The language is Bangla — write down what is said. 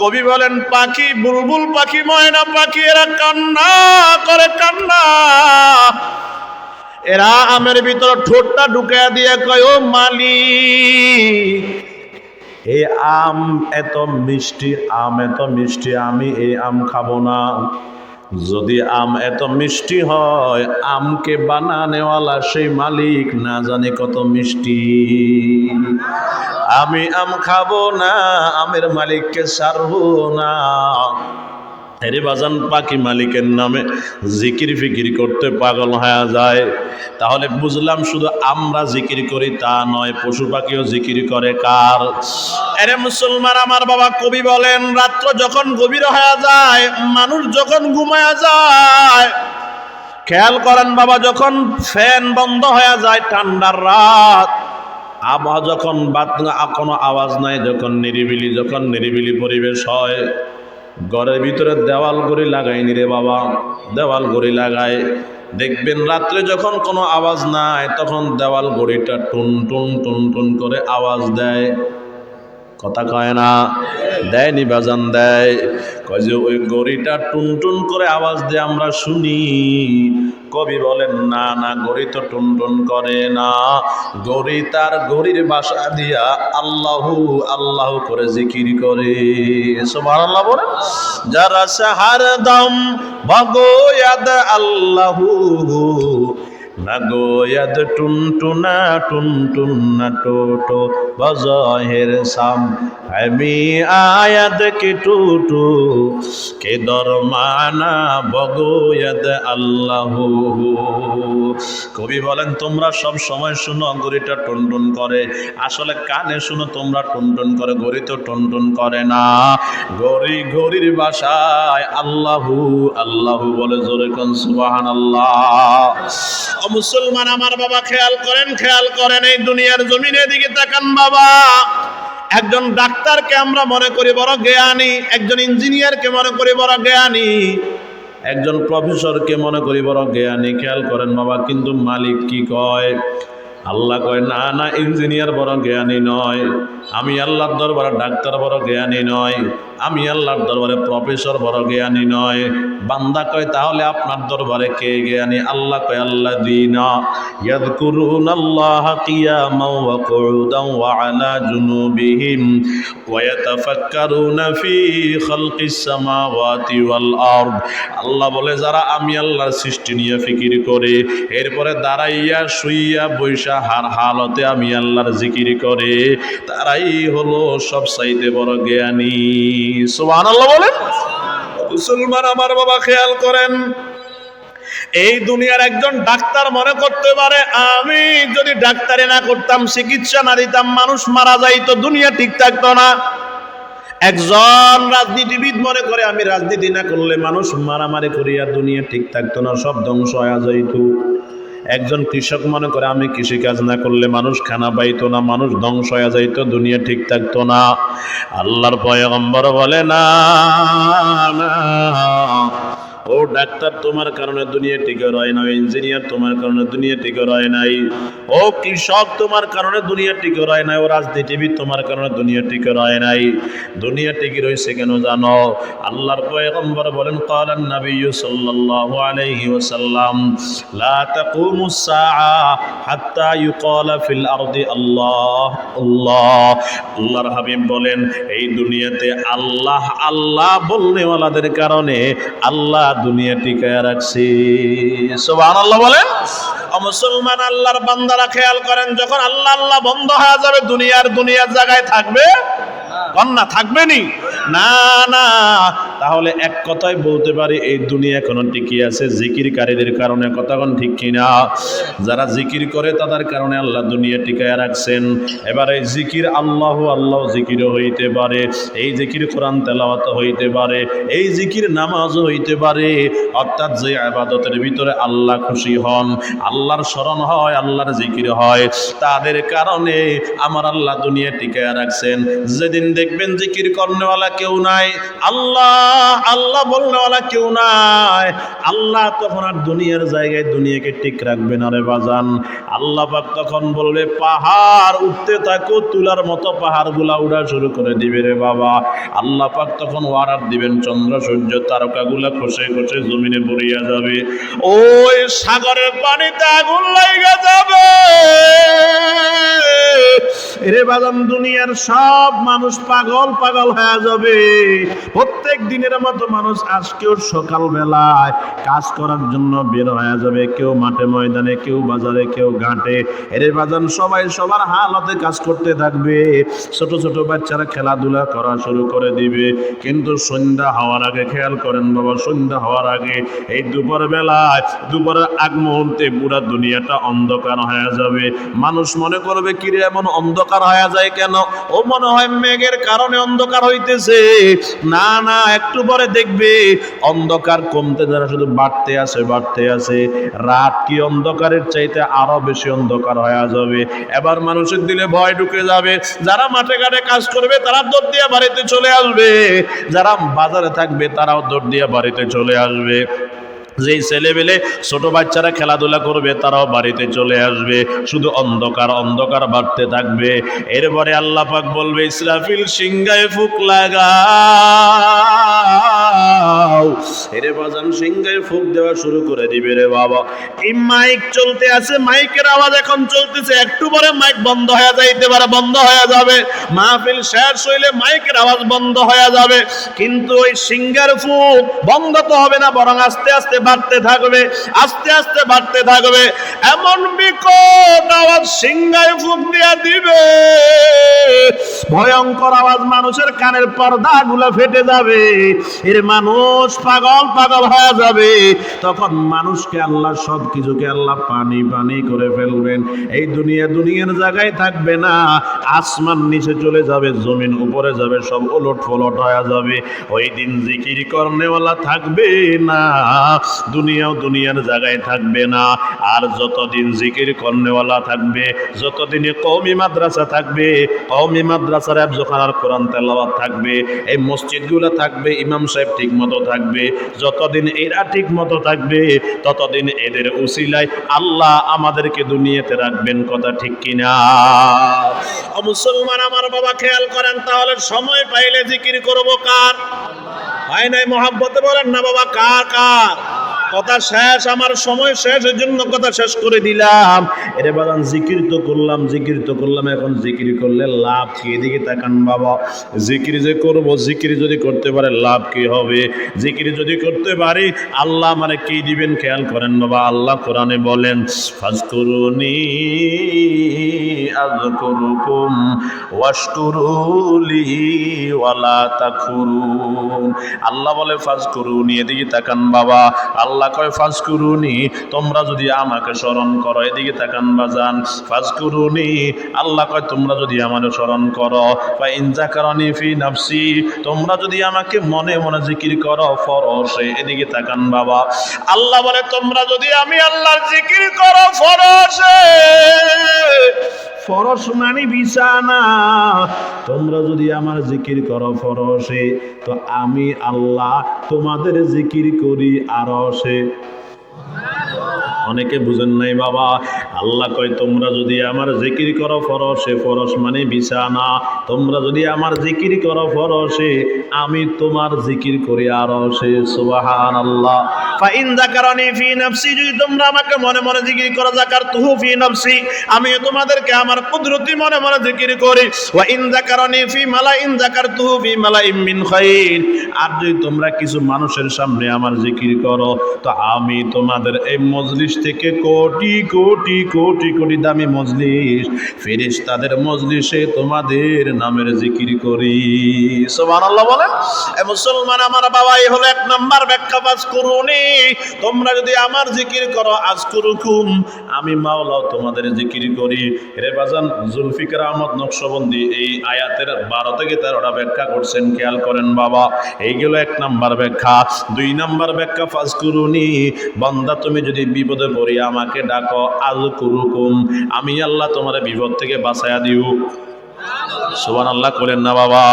কবি বলেন, পাখি, বুলবুল পাখি, ময়না পাখি, এরা কান্না করে কান্না। এরা আমের ভিতর ঠোঁটটা ঢুকে দিয়ে কয়, ও মালি এই আম এত মিষ্টি, আম এত মিষ্টি, আমি এই আম খাব না। যদি আম এত মিষ্টি হয়, আমকে বানানেওয়ালা সেই মালিক না জানে কত মিষ্টি। আমি আম খাব না, আমের মালিককে সারবো না। হেরে বাজান পাখি মালিকের নামে জিকির ফিকির করতে পাগল হয়ে যায়। তাহলে বুঝলাম শুধু আমরা জিকির করি তা নয়, পশু পাখিও জিকির করে কার? আরে মুসলমান, আমার বাবা কবি বলেন, রাত্র যখন গভীর হয়ে যায়, মানুষ যখন ঘুমায়া যায়, খেয়াল করেন বাবা, যখন ফ্যান বন্ধ হয়ে যায় ঠান্ডার রাত, আবহাওয়া যখন বাদ কোনো আওয়াজ নাই, যখন নিরিবিলি যখন নিরিবিলি পরিবেশ হয়। ঘরের ভিতরে দেওয়াল গড়ি লাগাইনি রে বাবা। দেওয়াল গড়ি লাগায়। দেখবেন রাত্রে যখন কোনো আওয়াজ নাই, তখন দেওয়াল গড়িটা টুন টুন টুন টুন করে আওয়াজ দেয়। কথা কয় না? দেয়নি বাজান, দেয়। কয় যে ওই গড়িটা টুন টুন করে আওয়াজ দিয়ে আমরা শুনি। কবি বলেন, না না, গড়ি তো টুন টুন করে না। গড়ি তার গড়ির বাসা দিয়া আল্লাহু, আল্লাহ করে জিকির করে। সুবহানাল্লাহ বলেন, যারা সাহার দম ভগয়াদ আল্লাহু নগোয়দ টুনটুনা টুনটুনা টোটো বজহের সাম। আমি আয়াদ কে টুটু, কে দরমানা বগোয়দ আল্লাহ। কবি বলেন, তোমরা সব সময় শুনো গড়িটা টুনটুন করে। আসলে কানে শুনো, তোমরা টুনটুন করে গড়ি তো টুনটুন করে না। গড়ি গড়ির বাসায় আল্লাহু আল্লাহু বলে জোরে কোন সুবাহান আল্লাহ মুসলমান আমার বাবা খেয়াল করেন খেয়াল করেন, এই দুনিয়ার জমিনের দিকে তাকান বাবা। একজন ডাক্তারকে আমরা মনে করি বড় জ্ঞানী, একজন ইঞ্জিনিয়ারকে মনে করি বড় জ্ঞানী, একজন প্রফেসরকে মনে করি বড় জ্ঞানী। খেয়াল করেন বাবা, কিন্তু মালিক কি কয়? আল্লাহ কয়, না না ইঞ্জিনিয়ার বড় জ্ঞানী নয়। আমি আল্লাহর দরবারে ডাক্তার বড় জ্ঞানী নয়। আমি আল্লাহর দরবারে প্রফেসর বড় জ্ঞানী নয়। বান্দা কয়, তাহলে আপনার দরবারে কে জ্ঞানী? আল্লাহ কয় আল্লাহ দিন ওয়াল আরদ। আল্লাহ বলে, যারা আমি আল্লাহর সৃষ্টি নিয়ে ফিকির করে, এরপরে দাঁড়াইয়া শুইয়া বৈশা হার হালতে আমি আল্লাহর জিকির করে, তারাই হলো সব চাইতে বড় জ্ঞানী। সুবহানাল্লাহ বলেন। মুসলমান আমার বাবা খেয়াল করেন, এই দুনিয়ার একজন ডাক্তার মনে করতে পারে, আমি যদি ডাক্তারি না করতাম, চিকিৎসা না দিতাম, মানুষ মারা যাইতো, দুনিয়া ঠিক থাকতো না। একজন রাজনীতিবিদ মনে করে, আমি রাজনীতি না করলে মানুষ মারামারি করিয়া দুনিয়া ঠিক থাকতো না, সব ধ্বংস হয়ে যাইত। একজন কৃষক মনে করে, আমি কৃষিকাজ না করলে মানুষ খানা পাইতো না, মানুষ ধ্বংস হয়ে যাইতো, দুনিয়া ঠিক থাকতো না। আল্লাহর পয়গম্বর বলে, না না। ও ডাক্তার, তোমার কারণে দুনিয়া টিকে রয় না ইঞ্জিনিয়ার, তোমার কারণে দুনিয়া টিকে রয় নাই, ও কৃষক, তোমার কারণে দুনিয়া টিকে রয় নাই, ও রাজনীতিবিদ, তোমার কারণে দুনিয়া টিকে রয় নাই, দুনিয়া টিকে রয়েছে কেন জানো? আল্লাহর পয়গম্বর বলেন কালান নবী সাল্লাল্লাহু আলাইহি ওয়াসাল্লাম, লা তাকুমুস সাআ হাত্তা ইউকালা ফিল আরদি, আল্লাহ আল্লাহ। আল্লাহর হাবিব বলেন, এই দুনিয়াতে আল্লাহ আল্লাহ বলনেওয়ালাদের কারণে আল্লাহ দুনিয়া টিকায় রাখছি। রাখছে সুবহানাল্লাহ বলেন ও মুসলমান আল্লাহর বান্দারা খেয়াল করেন যখন আল্লাহ আল্লাহ বন্ধ হয়ে যাবে দুনিয়ার দুনিয়ার জায়গায় থাকবে? কন্যা থাকবে নি? না না। তাহলে এক কথায় বলতে পারি, এই দুনিয়া এখনও টিকে আছে জিকিরকারীদের কারণে। কথাখন ঠিক কিনা? যারা জিকির করে, তাদের কারণে আল্লাহ দুনিয়া টিকায় রাখছেন। এবার এই জিকির আল্লাহ আল্লাহ জিকির হইতে পারে, এই জিকির কোরআন তেলাওয়াত হইতে পারে, এই জিকির নামাজও হইতে পারে। অর্থাৎ যে আবাদতের ভিতরে আল্লাহ খুশি হন, আল্লাহর স্মরণ হয়, আল্লাহর জিকির হয়, তাদের কারণে আমার আল্লাহ দুনিয়া টিকায় রাখছেন। যেদিন দেখবেন জিকির করনেওয়ালা কেউ নাই। আল্লাহ আল্লাহ বলনেওয়ালা কেউ নাই। আল্লাহ তখন আর দুনিয়ার জায়গায় দুনিয়াকে ঠিক রাখবে না রে বাজান। আল্লাহ পাক তখন বলবে, পাহাড় উঠতে থাকো, তুলার মতো পাহাড়গুলা উড়া শুরু করে দিবে রে বাবা। আল্লাহ পাক তখন অর্ডার দিবেন, চন্দ্র, সূর্য, তারকাগুলা খসে খসে জমিনে পড়িয়া যাবে। ওই সাগরের পানিতে আগুন লাইগা যাবে। রে বাদাম দুনিয়ার সব মানুষ পাগল পাগল হয়ে যাবে। প্রত্যেক দিনের মতো মানুষ আজকেও সকাল বেলায় কাজ করার জন্য বের হয়ে যাবে। কেউ মাঠে ময়দানে, কেউ বাজারে, কেউ ঘাটে। এরে বাজান সবাই সবার হালতে কাজ করতে থাকবে। ছোট ছোট বাচ্চারা খেলাধুলা করা শুরু করে দিবে। কিন্তু সন্ধ্যা হওয়ার আগে, খেয়াল করেন বাবা, সন্ধ্যা হওয়ার আগে এই দুপুর বেলায় দুপুরের আগ মুহূর্তে পুরা দুনিয়াটা অন্ধকার হয়ে যাবে। মানুষ মনে করবে, কিরে, এমন অন্ধকার হয়ে যায় কেন? ও মনে হয় মেঘের কারণে অন্ধকার হইতেছে। না না একটু পরে দেখবে, অন্ধকার কমতে যারা শুধু বাড়তে আছে বাড়তে আছে। রাত কি অন্ধকারের চাইতে আরও বেশি অন্ধকার হয়ে যাবে। এবার মানুষের দিলে ভয় ঢুকে যাবে। যারা মাঠে ঘাটে কাজ করবে, তারা দৌড় দিয়ে বাড়িতে চলে আসবে। যারা বাজারে থাকবে, তারাও দৌড় দিয়ে বাড়িতে চলে আসবে। যেই ছেলেবেলে ছোট বাচ্চারা খেলাধুলা করবে, তারাও বাড়িতে চলে আসবে। শুধু অন্ধকার অন্ধকার বাড়তে থাকবে। এরপরে আল্লাহ পাক বলবে, ইসরাফিল সিংহায় ফুক লাগাও এরে বাজান সিংহায় ফুক দেওয়া শুরু করে দিবে রে বাবা। এই মাইক চলতে আছে, মাইকের আওয়াজ এখন চলতেছে। একটু পরে মাইক বন্ধ হয়ে যাইতে পারে, বন্ধ হয়ে যাবে। মাহফিল শেষ হইলে মাইকের আওয়াজ বন্ধ হয়ে যাবে। কিন্তু ওই সিংহার ফুক বন্ধ তো হবে না, বরং আস্তে আস্তে বাড়তে থাকবে, আস্তে আস্তে বাড়তে থাকবে। এমন বিকট আওয়াজ সিংহায় ফুক দিয়া দিবে। ভয়ঙ্কর আওয়াজ মানুষের কানের পর্দা গুলো ফেটে যাবে। এর মানুষ পাগল পাগল হয়ে যাবে। তখন মানুষকে আল্লাহ সব কিছুকে আল্লাহ পানি পানি করে ফেলবেন। এই দুনিয়া দুনিয়ার জায়গায় থাকবে না। আসমান নিচে চলে যাবে, জমিন উপরে যাবে, সব ওলট ফলট হয়ে যাবে। ওই দিন জিকির করনেওয়ালা থাকবে না। দুনিয়াও দুনিয়ার জায়গায় থাকবে না। আর যতদিন জিকির করনেওয়ালা থাকবে, যতদিনে কৌমি মাদ্রাসা থাকবে কৌমি মাদ্রাসার আফজোখানার কোরআন তেলাওয়াত থাকবে, এই মসজিদগুলো থাকবে, ইমাম সাহেব ঠিক মতো থাকবে, যতদিন এরা ঠিক মতো থাকবে, ততদিন এদের উসিলায় আল্লাহ আমাদেরকে দুনিয়াতে রাখবেন কথা ঠিক কিনা? মুসলমান, আমার বাবা খেয়াল করেন, তাহলে সময় পাইলে জিকির করব কার? হয় নাই, মহাব্বতে বলেন না বাবা, কার কার? কথা শেষ, আমার সময় শেষ এর জন্য কথা শেষ করে দিলাম। এরে বাগান, জিকির তো করলাম, জিকির তো করলাম, এখন জিকির করলে লাভ কি? এদিকে তাকান বাবা, জিকির যে করব, জিকির যদি করতে পারে, লাভ কি হবে? জিকির যদি করতে পারি, আল্লাহ মানে কি দিবেন খেয়াল করেন বাবা, আল্লাহ কোরআনে বলেন, ফাজকুরুনি আযকুরুকুম, ওয়াশকুরুলি ওয়ালা তাকফুরুন আল্লাহ বলে, ফাজকুরুনি, এদিকে তাকান বাবা, আল্লাহ কয়, ফাজকুরুনি, তোমরা যদি আমাকে স্মরণ করো। এদিকে তাকান বাজান, ফাজকুরুনি, আল্লাহ কয়, তোমরা যদি আমাকে স্মরণ করো। বা ইনজাকারনি ফি নাফসি, তোমরা যদি আমাকে মনে মনে জিকির করো, ফরসে। এদিকে তাকান বাবা, আল্লাহ বলে, তোমরা যদি আমি আল্লাহর জিকির করো, ফরসে। ফরস মানে বিছানা। তোমরা যদি আমার জিকির করো ফরসে, তো আমি আল্লাহ তোমাদের জিকির করি আরসে। অনেকে বুঝেন নাই বাবা, আল্লাহ কয়, তোমরা যদি আমার জিকির করো ফরসে, ফরস মানে বিছানা। তোমরা যদি আমার জিকির করো ফরসে আমি তোমার জিকির করি আরও সে সুবাহান আল্লাহ ফাইন ফি যদি তোমরা আমাকে মনে মনে জিকির করো যাকার তুহু ফি আমি তোমাদেরকে আমার কুদরতি মনে মনে জিকির করি। ওয়া ইন ফি যাকার তুহু ফি মিন খাইর। আর যদি তোমরা কিছু মানুষের সামনে আমার জিকির করো, তো আমি তোমাদের এই মজলিস থেকে কোটি কোটি কোটি কোটি দামি মজলিস ফেরেশ তাদের মজলিসে তোমাদের নামের জিকির করি। সুবহানাল্লাহ বলেন মুসলমান আমার বাবা এই হলো এক নাম্বার ব্যাখ্যা পাস করুনি। তোমরা যদি আমার জিকির করো, আজ করুকুম। আমি মাওলাও তোমাদের জিকির করি। রে বাজান, জুলফিকার আহমদ নকশবন্দি এই আয়াতের বারো থেকে তেরোটা ব্যাখ্যা করছেন, খেয়াল করেন বাবা, এই এইগুলো এক নাম্বার ব্যাখ্যা। দুই নাম্বার ব্যাখ্যা, ফাজ করুনি, বান্দা তুমি যদি বিপদে পড়ি আমাকে ডাকো আজ কুরুকুম। আমি আল্লাহ তোমার বিপদ থেকে বাঁচাইয়া দিও। সুবান আল্লাহ করেন না বাবা।